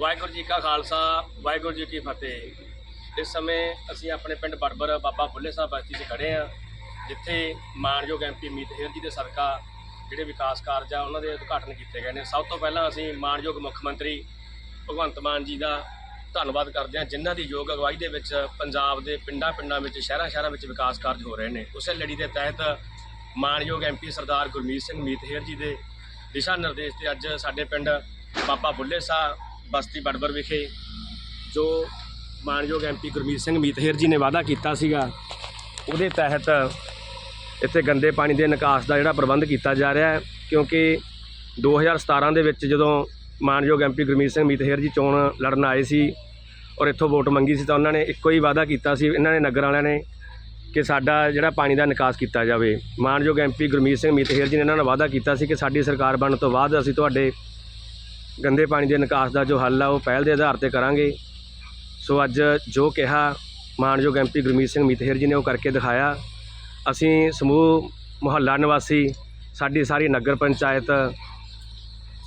ਵਾਹਿਗੁਰੂ ਜੀ ਕਾ ਖਾਲਸਾ, ਵਾਹਿਗੁਰੂ ਜੀ ਕੀ ਫਤਿਹ। ਇਸ ਸਮੇਂ ਅਸੀਂ ਆਪਣੇ ਪਿੰਡ ਬੜਬਰ ਬਾਬਾ ਬੁੱਲੇ ਸਾਹਿਬ ਬਸਤੀ 'ਚ ਖੜੇ ਆ ਜਿੱਥੇ ਮਾਨਯੋਗ ਐਮਪੀ ਮੀਤ ਹੇਰ ਜੀ ਦੇ ਸਦਕਾ ਜਿਹੜੇ ਵਿਕਾਸ ਕਾਰਜ ਆ, ਉਹਨਾਂ ਦੇ ਉਦਘਾਟਨ ਕੀਤੇ ਗਏ ਨੇ। ਸਭ ਤੋਂ ਪਹਿਲਾਂ ਅਸੀਂ ਮਾਨਯੋਗ ਮੁੱਖ ਮੰਤਰੀ ਭਗਵੰਤ ਮਾਨ ਜੀ ਦਾ ਧੰਨਵਾਦ ਕਰਦੇ ਹਾਂ, ਜਿਨ੍ਹਾਂ ਦੀ ਯੋਗ ਅਗਵਾਈ ਦੇ ਵਿੱਚ ਪੰਜਾਬ ਦੇ ਪਿੰਡਾਂ ਪਿੰਡਾਂ ਵਿੱਚ ਸ਼ਹਿਰਾਂ ਸ਼ਹਿਰਾਂ ਵਿੱਚ ਵਿਕਾਸ ਕਾਰਜ ਹੋ ਰਹੇ ਨੇ। ਉਸੇ ਲੜੀ ਦੇ ਤਹਿਤ ਮਾਨਯੋਗ ਐਮਪੀ ਸਰਦਾਰ ਗੁਰਮੀਤ ਸਿੰਘ ਮੀਤਹੇਰ ਜੀ ਦੇ ਦਿਸ਼ਾ ਨਿਰਦੇਸ਼ ਤੇ ਅੱਜ ਸਾਡੇ ਪਿੰਡ ਬਾਬਾ ਬੁੱਲੇ ਸਾਹਿਬ ਬਸਤੀ ਬੜਬਰ ਵਿਖੇ ਜੋ ਮਾਨਯੋਗ ਐਮਪੀ ਗੁਰਮੀਤ ਸਿੰਘ ਮੀਤਹੇਰ ਜੀ ਨੇ ਵਾਅਦਾ ਕੀਤਾ ਸੀਗਾ, ਉਹਦੇ ਤਹਿਤ ਇੱਥੇ ਗੰਦੇ ਪਾਣੀ ਦੇ ਨਿਕਾਸ ਦਾ ਜਿਹੜਾ ਪ੍ਰਬੰਧ ਕੀਤਾ ਜਾ ਰਿਹਾ ਹੈ, ਕਿਉਂਕਿ 2017 ਦੇ ਵਿੱਚ ਜਦੋਂ ਮਾਨਯੋਗ ਐਮਪੀ ਗੁਰਮੀਤ ਸਿੰਘ ਮੀਤਹੇਰ ਜੀ ਚੋਣ ਲੜਨ ਆਏ ਸੀ ਔਰ ਇੱਥੋਂ ਵੋਟ ਮੰਗੀ ਸੀ ਤਾਂ ਉਹਨਾਂ ਨੇ ਇੱਕੋ ਹੀ ਵਾਅਦਾ ਕੀਤਾ ਸੀ, ਇਹਨਾਂ ਨੇ ਨਗਰ ਵਾਲਿਆਂ ਨੇ ਕਿ ਸਾਡਾ ਜਿਹੜਾ ਪਾਣੀ ਦਾ ਨਿਕਾਸ ਕੀਤਾ ਜਾਵੇ। ਮਾਨਯੋਗ ਐਮਪੀ ਗੁਰਮੀਤ ਸਿੰਘ ਮੀਤਹੇਰ ਜੀ ਨੇ ਇਹਨਾਂ ਨਾਲ ਵਾਅਦਾ ਕੀਤਾ ਸੀ ਕਿ ਸਾਡੀ ਸਰਕਾਰ ਬਣਨ ਤੋਂ ਬਾਅਦ ਅਸੀਂ ਤੁਹਾਡੇ ਗੰਦੇ ਪਾਣੀ ਦੇ ਨਿਕਾਸ ਦਾ ਜੋ ਹੱਲ ਆ, ਉਹ ਪਹਿਲ ਦੇ ਆਧਾਰ ਤੇ ਕਰਾਂਗੇ। ਸੋ ਅੱਜ ਜੋ ਕਿਹਾ ਮਾਨਯੋਗ ਐਮਪੀ ਗੁਰਮੀਤ ਸਿੰਘ ਮੀਤਹੇਰ ਜੀ ਨੇ, ਉਹ ਕਰਕੇ ਦਿਖਾਇਆ। ਅਸੀਂ ਸਮੂਹ ਮੁਹੱਲਾ ਨਿਵਾਸੀ, ਸਾਡੀ ਸਾਰੀ ਨਗਰ ਪੰਚਾਇਤ,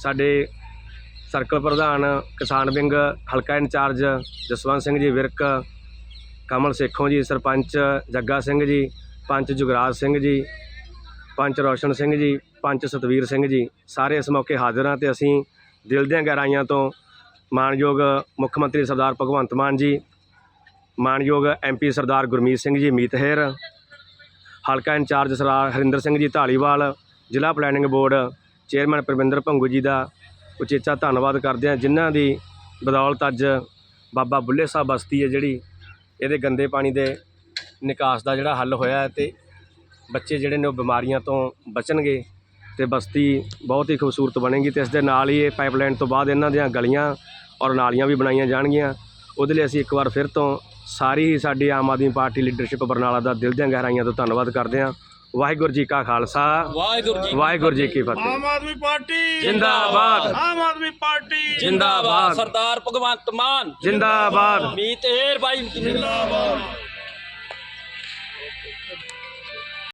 ਸਾਡੇ ਸਰਕਲ ਪ੍ਰਧਾਨ ਕਿਸਾਨ ਵਿੰਗ, ਹਲਕਾ ਇੰਚਾਰਜ ਜਸਵੰਤ ਸਿੰਘ ਜੀ ਵਿਰਕ, ਕਮਲ ਸੇਖੋਂ ਜੀ, ਸਰਪੰਚ ਜੱਗਾ ਸਿੰਘ ਜੀ, ਪੰਚ ਜੁਗਰਾਜ ਸਿੰਘ ਜੀ, ਪੰਚ ਰੋਸ਼ਨ ਸਿੰਘ ਜੀ, ਪੰਚ ਸਤਵੀਰ ਸਿੰਘ ਜੀ, ਸਾਰੇ ਇਸ ਮੌਕੇ ਹਾਜ਼ਰ ਹਾਂ ਤੇ ਅਸੀਂ ਦਿਲ ਦੀਆਂ ਗਹਿਰਾਈਆਂ ਤੋਂ ਮਾਨਯੋਗ ਮੁੱਖ ਮੰਤਰੀ ਸਰਦਾਰ ਭਗਵੰਤ ਮਾਨ ਜੀ, ਮਾਨਯੋਗ ਐਮਪੀ ਸਰਦਾਰ ਗੁਰਮੀਤ ਸਿੰਘ ਜੀ ਮੀਤਹੇਰ ਹਲਕਾ ਇੰਚਾਰਜ ਸਰਦਾਰ ਹਰਿੰਦਰ ਸਿੰਘ ਜੀ ਢਾਲੀਵਾਲ, ਜ਼ਿਲ੍ਹਾ planning board chairman Parvinder Bhangu ji ਦਾ ਉਚੇਚਾ ਧੰਨਵਾਦ ਕਰਦੇ ਹਾਂ, ਜਿਨ੍ਹਾਂ ਦੀ ਬਦੌਲਤ ਅੱਜ ਬਾਬਾ ਬੁੱਲੇ ਸਾਹਿਬ ਬਸਤੀ ਹੈ ਜਿਹੜੀ ਇਹਦੇ ਗੰਦੇ ਪਾਣੀ ਦੇ ਨਿਕਾਸ ਦਾ ਜਿਹੜਾ ਹੱਲ ਹੋਇਆ ਹੈ ਤੇ ਬੱਚੇ ਜਿਹੜੇ ਨੇ ਉਹ ਬਿਮਾਰੀਆਂ ਤੋਂ ਬਚਣਗੇ। ਤੇ ਬਸਤੀ ਬਹੁਤ ਹੀ ਖੂਬਸੂਰਤ ਬਣੇਗੀ ਤੇ ਇਸ ਦੇ ਨਾਲ ਹੀ ਇਹ ਪਾਈਪਲਾਈਨ ਤੋਂ ਬਾਅਦ ਇਹਨਾਂ ਦੀਆਂ ਗਲੀਆਂ ਔਰ ਨਾਲੀਆਂ ਵੀ ਬਣਾਈਆਂ ਜਾਣਗੀਆਂ। ਉਹਦੇ ਲਈ ਅਸੀਂ ਇੱਕ ਵਾਰ ਫਿਰ ਤੋਂ ਸਾਰੀ ਹੀ ਸਾਡੀ ਆਮ ਆਦਮੀ ਪਾਰਟੀ ਲੀਡਰਸ਼ਿਪ ਬਰਨਾਲਾ ਦਾ ਦਿਲ ਦੀਆਂ ਗਹਿਰਾਈਆਂ ਤੋਂ ਧੰਨਵਾਦ ਕਰਦੇ ਹਾਂ। ਵਾਹਿਗੁਰੂ ਜੀ ਕਾ ਖਾਲਸਾ। ਵਾਹਿਗੁਰੂ ਜੀ ਵਾਹਿਗੁਰੂ ਜੀ ਕੀ ਫਤਿਹ। ਆਮ ਆਦਮੀ ਪਾਰਟੀ। ਜਿੰਦਾਬਾਦ। ਆਮ ਆਦਮੀ ਪਾਰਟੀ। ਜਿੰਦਾਬਾਦ। ਸਰਦਾਰ ਭਗਵੰਤ ਮਾਨ। ਜਿੰਦਾਬਾਦ। ਮੀਤ ਏਰ ਬਾਈ। ਜਿੰਦਾਬਾਦ।